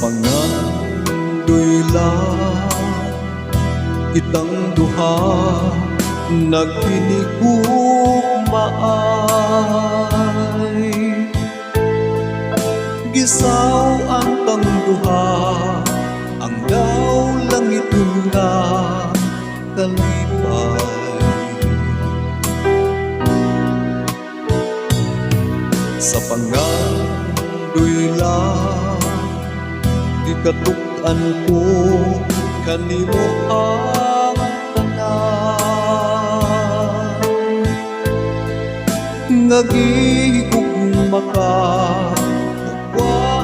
pangandoyla Kitang duha naghinigugmaay Gisaw ang tang duha Ang daw langit nga kalipay Sa pangandoyla Ikatukan ko kanimo ang tanan. Ngagihigog maka Wa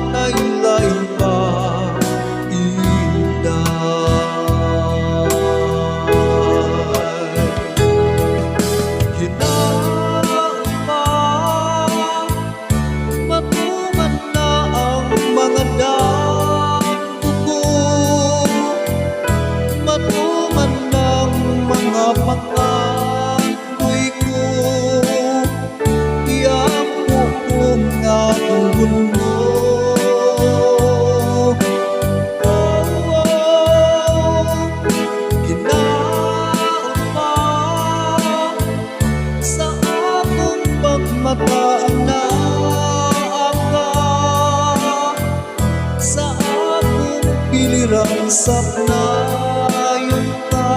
akong pilirang sapnayon ka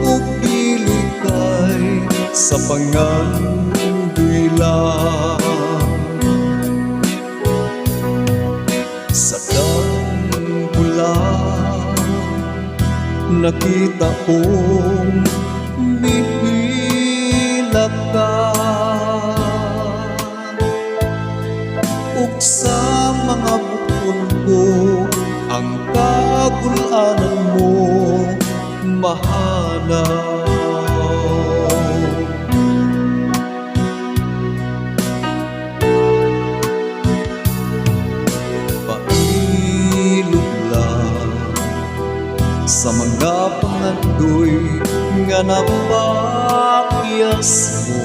ug dili kay sa panganduila sa dambula nakita kong kagulanan mo mahanaw pailog lang sa mga pangandoy nga napakyas mo.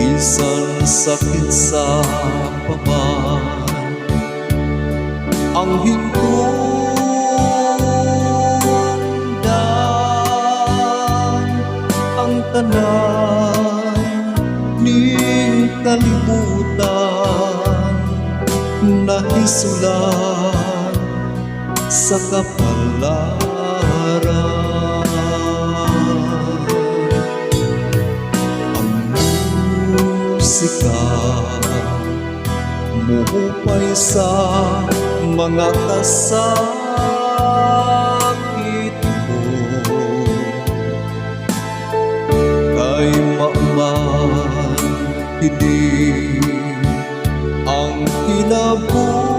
Bisan sakit sa paman Tanan ning kalibutan Nahisulan sa kapalaran. Ang musika Muhupay sa mga kasakit mo. Kay maaman hindi ang kinabuhi.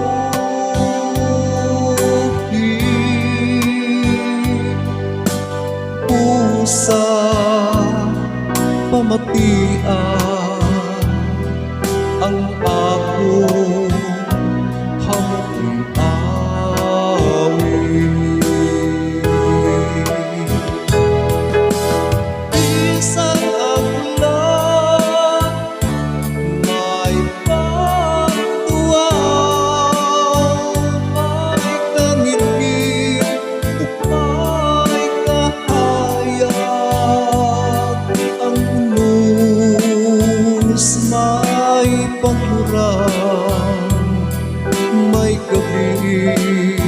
Pusa pamatian ang akong may pagmurang may gabi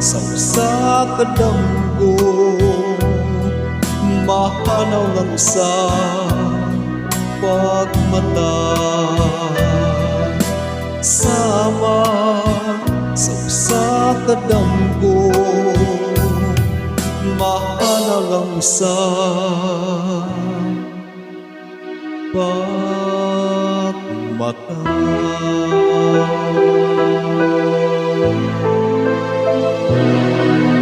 sa usa ka damgo mahanaw ng usa pagmata sama sa usa ka damgo mahanaw ang sa pagmata. Música